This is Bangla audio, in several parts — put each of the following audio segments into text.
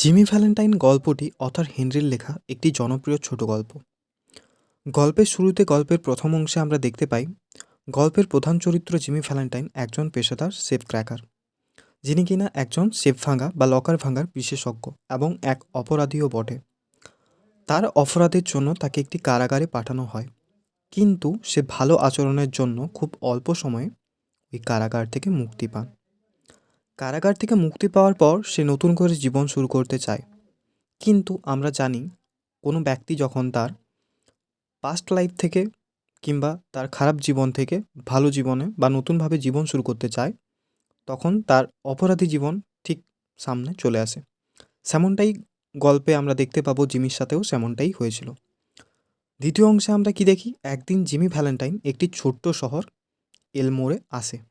জিমি ভ্যালেন্টাইন গল্পটি অথার হেনরির লেখা একটি জনপ্রিয় ছোট গল্প। গল্পের শুরুতে গল্পের প্রথম অংশে আমরা দেখতে পাই, গল্পের প্রধান চরিত্র জিমি ভ্যালেন্টাইন একজন পেশাদার সেফ ক্র্যাকার, যিনি কিনা একজন সেফ ভাঙা বা লকার ভাঙার বিশেষজ্ঞ এবং এক অপরাধীও বটে। তার অপরাধের জন্য তাকে একটি কারাগারে পাঠানো হয়, কিন্তু সে ভালো আচরণের জন্য খুব অল্প সময়ে ওই কারাগার থেকে মুক্তি পান। কারাগার থেকে মুক্তি পাওয়ার পর সে নতুন করে জীবন শুরু করতে চায়। কিন্তু আমরা জানি, কোনো ব্যক্তি যখন তার পাস্ট লাইফ থেকে কিংবা তার খারাপ জীবন থেকে ভালো জীবনে বা নতুনভাবে জীবন শুরু করতে চায়, তখন তার অপরাধী জীবন ঠিক সামনে চলে আসে। সেমনটাই গল্পে আমরা দেখতে পাবো জিমির সাথেও সেমনটাই হয়েছিল। দ্বিতীয় অংশে আমরা কি দেখি? একদিন জিমি ভ্যালেন্টাইন একটি ছোট্ট শহর এলমোরে আসে।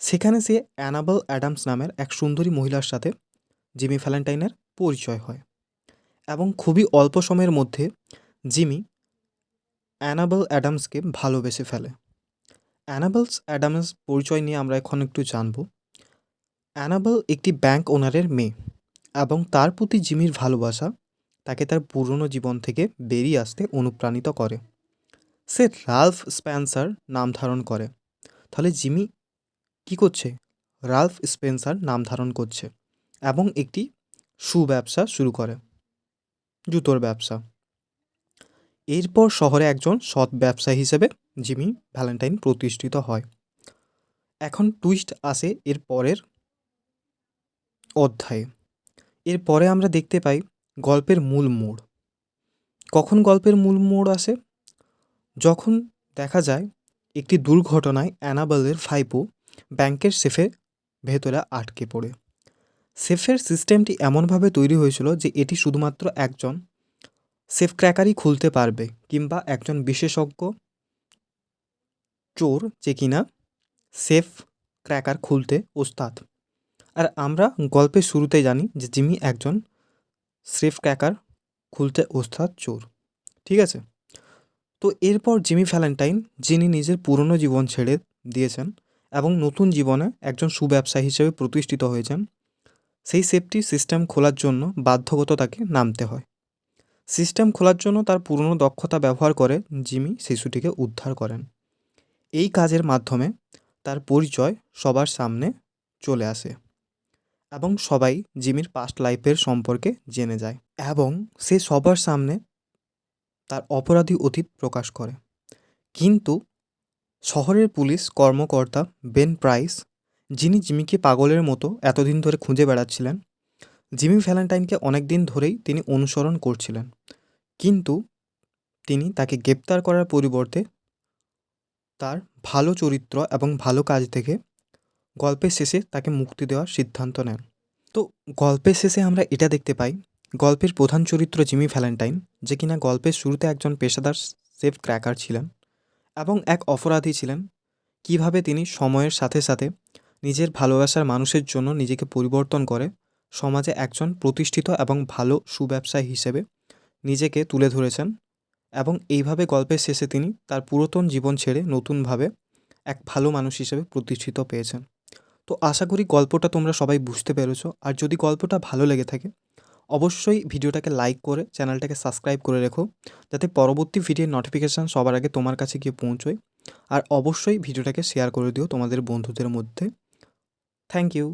সেখানে সে অ্যানাবল অ্যাডামস নামের এক সুন্দরী মহিলার সাথে জিমি ভ্যালেন্টাইনের পরিচয় হয় এবং খুবই অল্প সময়ের মধ্যে জিমি অ্যানাবল অ্যাডামসকে ভালোবেসে ফেলে। অ্যানাবলস অ্যাডামস পরিচয় নিয়ে আমরা এখন একটু জানব। অ্যানাবল একটি ব্যাংক ওনারের মেয়ে এবং তার প্রতি জিমির ভালোবাসা তাকে তার পুরনো জীবন থেকে বেরিয়ে আসতে অনুপ্রাণিত করে। সে রালফ স্প্যান্সার নাম ধারণ করে। তাহলে জিমি কি করছে? রালফ স্পেন্সার নাম ধারণ করছে এবং একটি শু ব্যবসা শুরু করে, জুতোর ব্যবসা। এরপর শহরে একজন সৎ ব্যবসায়ী হিসেবে জিমি ভ্যালেন্টাইন প্রতিষ্ঠিত হয়। এখন টুইস্ট আসে এর পরের অধ্যায়ে। এরপরে আমরা দেখতে পাই গল্পের মূল মোড়। কখন গল্পের মূল মোড় আসে? যখন দেখা যায় একটি দুর্ঘটনায় অ্যানাবেলের ফাইপো ব্যাংকের সেফে ভেতরে আটকে পড়ে। সেফের সিস্টেমটি এমনভাবে তৈরি হয়েছিল যে এটি শুধুমাত্র একজন সেফ ক্র্যাকারই খুলতে পারবে কিংবা একজন বিশেষজ্ঞ চোর যে কিনা সেফ ক্র্যাকার খুলতে ওস্তাদ। আর আমরা গল্পের শুরুতে জানি যে জিমি একজন সেফ ক্র্যাকার খুলতে ওস্তাদ চোর। ঠিক আছে? তো এরপর জিমি ভ্যালেন্টাইন, যিনি নিজের পুরনো জীবন ছেড়ে দিয়েছেন এবং নতুন জীবনে একজন সুব্যবসায়ী হিসেবে প্রতিষ্ঠিত হয়েছেন। সেই সেফটি সিস্টেম খোলার জন্য বাধ্যগত তাকে নামতে হয়। সিস্টেম খোলার জন্য তার পুরনো দক্ষতা ব্যবহার করে জিমি শিশুটিকে উদ্ধার করেন। এই কাজের মাধ্যমে তার পরিচয় সবার সামনে চলে আসে এবং সবাই জিমির পাস্ট লাইফের সম্পর্কে জেনে যায় এবং সে সবার সামনে তার অপরাধী অতীত প্রকাশ করে। কিন্তু শহরের পুলিশ কর্মকর্তা বেন প্রাইস, যিনি জিমিকে পাগলের মতো এতদিন ধরে খুঁজে বেড়াচ্ছিলেন, জিমি ভ্যালেন্টাইনকে অনেক দিন ধরেই তিনি অনুসরণ করছিলেন, কিন্তু তিনি তাকে গ্রেপ্তার করার পরিবর্তে তার ভালো চরিত্র এবং ভালো কাজ থেকে গল্পের শেষে তাকে মুক্তি দেওয়ার সিদ্ধান্ত নেন। তো গল্পের শেষে আমরা এটা দেখতে পাই, গল্পের প্রধান চরিত্র জিমি ভ্যালেন্টাইন, যে কিনা গল্পের শুরুতে একজন পেশাদার সেফ ক্র্যাকার ছিলেন। এবং এক অপরাধী ছিলেন। কীভাবে তিনি সময়ের সাথে সাথে নিজের ভালোবাসার মানুষের জন্য নিজেকে পরিবর্তন করে, সমাজে একজন প্রতিষ্ঠিত এবং ভালো সুব্যবসায়ী হিসেবে নিজেকে তুলে ধরেছেন এবং এইভাবে গল্পের শেষে তিনি তার পুরাতন জীবন ছেড়ে নতুনভাবে এক ভালো মানুষ হিসেবে প্রতিষ্ঠিত পেয়েছেন। তো আশা করি গল্পটা তোমরা সবাই বুঝতে পেরেছ। আর যদি গল্পটা ভালো লেগে থাকে অবশ্যই ভিডিওটাকে লাইক করে চ্যানেলটাকে সাবস্ক্রাইব করে রেখো, যাতে পরবর্তী ভিডিওর নোটিফিকেশান সবার আগে তোমার কাছে গিয়ে পৌঁছয়। আর অবশ্যই ভিডিওটাকে শেয়ার করে দিও তোমাদের বন্ধুদের মধ্যে। Thank you